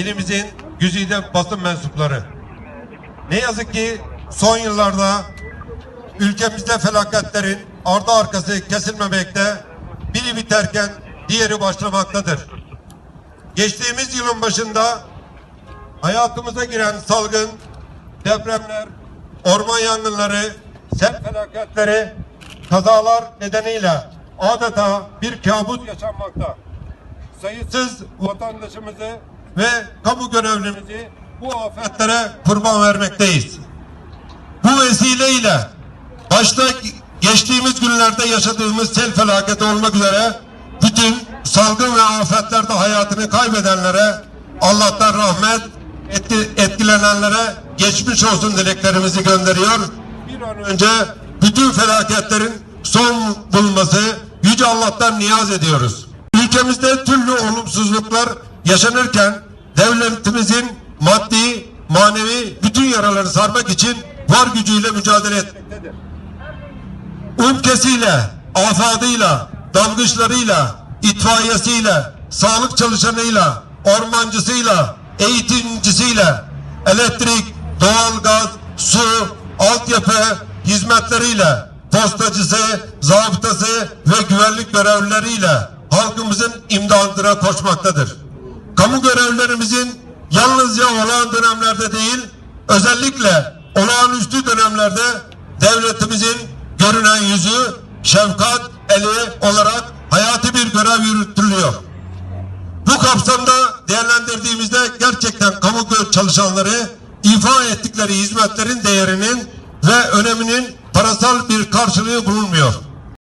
ilimizin güzide basın mensupları. Ne yazık ki son yıllarda ülkemizde felaketlerin ardı arkası kesilmemekte, biri biterken diğeri başlamaktadır. Geçtiğimiz yılın başında hayatımıza giren salgın, depremler, orman yangınları, sel felaketleri, kazalar nedeniyle adeta bir kabus yaşanmakta. Sayısız vatandaşımızı ve kamu görevlimizi bu afetlere kurban vermekteyiz. Bu vesileyle başta geçtiğimiz günlerde yaşadığımız sel felaketi olmak üzere bütün salgın ve afetlerde hayatını kaybedenlere Allah'tan rahmet etti- etkilenenlere geçmiş olsun dileklerimizi gönderiyor. Bir an önce bütün felaketlerin son bulması Yüce Allah'tan niyaz ediyoruz. Ülkemizde türlü olumsuzluklar yaşanırken devletimizin maddi, manevi bütün yaraları sarmak için var gücüyle mücadele etmektedir. Ülkesiyle, afadıyla, dalgıçlarıyla, itfaiyesiyle, sağlık çalışanıyla, ormancısıyla, eğitimcisiyle, elektrik, doğalgaz, su, altyapı hizmetleriyle, postacısı, zabıtası ve güvenlik görevlileriyle halkımızın imdadına koşmaktadır. Kamu görevlerimizin yalnızca olağan dönemlerde değil, özellikle olağanüstü dönemlerde devletimizin görünen yüzü, şefkat eli olarak hayati bir görev yürütülüyor. Bu kapsamda değerlendirdiğimizde gerçekten kamu çalışanları ifa ettikleri hizmetlerin değerinin ve öneminin parasal bir karşılığı bulunmuyor.